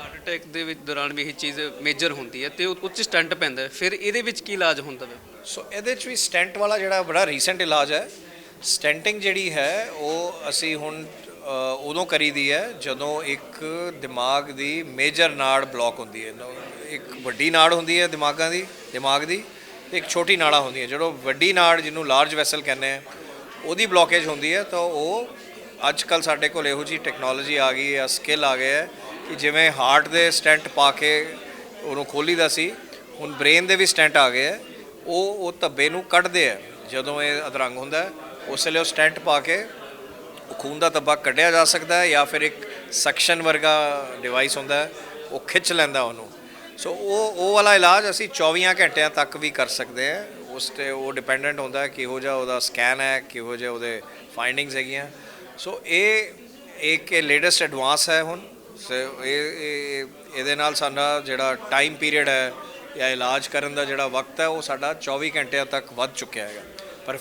Heart attack ਦੇ ਵਿੱਚ ਦੌਰਾਨ ਵੀ ਇਹ ਚੀਜ਼ ਮੇਜਰ ਹੁੰਦੀ ਹੈ ਤੇ ਉਹ ਉੱਚ ਸਟੰਟ ਪੈਂਦਾ ਹੈ। ਫਿਰ ਇਹਦੇ ਵਿੱਚ ਕੀ ਇਲਾਜ ਹੁੰਦਾ ਵੇ? ਸੋ ਇਹਦੇ 'ਚ ਵੀ ਸਟੈਂਟ ਵਾਲਾ ਜਿਹੜਾ ਬੜਾ ਰੀਸੈਂਟ ਇਲਾਜ ਹੈ। ਸਟੈਂਟਿੰਗ ਜਿਹੜੀ ਹੈ ਉਹ ਅਸੀਂ ਹੁਣ ਅ, ਉਦੋਂ ਕਰੀਦੀ ਹੈ ਜਦੋਂ ਇੱਕ ਦਿਮਾਗ ਦੀ ਮੇਜਰ ਨਾੜ ਬਲੌਕ ਹੁੰਦੀ ਹੈ। ਇੱਕ ਵੱਡੀ ਨਾੜ ਹੁੰਦੀ ਹੈ ਦਿਮਾਗਾਂ ਦੀ ਦਿਮਾਗ ਦੀ ਤੇ ਇੱਕ ਛੋਟੀ ਨਾੜਾਂ ਹੈ ਜਦੋਂ ਵੱਡੀ ਨਾੜ ਜਿਹਨੂੰ ਲਾਰਜ ਵੈਸਲ ਕਹਿੰਦੇ ਆ ਉਹਦੀ ਬਲੌਕੇਜ ਹੁੰਦੀ ਹੈ ਤਾਂ ਉਹ ਅੱਜ ਕੱਲ ਸਾਡੇ ਕੋਲ ਇਹੋ ਜੀ ਟੈਕਨੋਲੋਜੀ ਆ ਗਈ ਹੈ ਸਕਿੱਲ ਆ ਗਏ ਹੈ ਕਿ ਜਿਵੇਂ ਹਾਰਟ ਦੇ ਸਟੈਂਟ ਪਾ ਕੇ ਉਹਨੂੰ ਖੋਲੀਦਾ ਸੀ, ਹੁਣ ਬ੍ਰੇਨ ਦੇ ਵੀ ਸਟੈਂਟ ਆ ਗਏ ਹੈ ਉਹ ਉਹ ਧੱਬੇ ਨੂੰ ਕੱਢਦੇ ਆ। ਜਦੋਂ ਇਹ ਅਧਰੰਗ ਹੁੰਦਾ, ਉਸ ਵੇਲੇ ਉਹ ਸਟੈਂਟ ਪਾ ਕੇ ਖੂਨ ਦਾ ਧੱਬਾ ਕੱਢਿਆ ਜਾ ਸਕਦਾ ਹੈ ਜਾਂ ਫਿਰ ਇੱਕ ਸਕਸ਼ਨ ਵਰਗਾ ਡਿਵਾਈਸ ਹੁੰਦਾ ਉਹ ਖਿੱਚ ਲੈਂਦਾ ਉਹਨੂੰ। ਸੋ ਉਹ ਉਹ ਵਾਲਾ ਇਲਾਜ ਅਸੀਂ 24 ਘੰਟਿਆਂ ਤੱਕ ਵੀ ਕਰ ਸਕਦੇ ਹਾਂ। ਉਸ ਤੇ ਉਹ ਡਿਪੈਂਡੈਂਟ ਹੁੰਦਾ ਕਿਹੋ ਜਿਹਾ ਉਹਦਾ ਸਕੈਨ ਹੈ, ਕਿਹੋ ਜਿਹਾ ਉਹਦੇ ਫਾਈਂਡਿੰਗਸ ਹੈਗੀਆਂ। ਸੋ ਇਹ ਇੱਕ ਲੇਟੈਸਟ ਐਡਵਾਂਸ ਹੈ ਹੁਣ। ਸੋ, ਇਹ, ਇਹ- ਇਹਦੇ ਨਾਲ ਸਾਡਾ ਜਿਹੜਾ ਟਾਈਮ ਪੀਰੀਅਡ ਹੈ ਜਾਂ ਇਲਾਜ ਕਰਨ ਦਾ ਜਿਹੜਾ ਵਕਤ ਹੈ, ਉਹ ਸਾਡਾ 24 ਘੰਟਿਆਂ ਤੱਕ ਵੱਧ ਚੁੱਕਿਆ ਹੈਗਾ।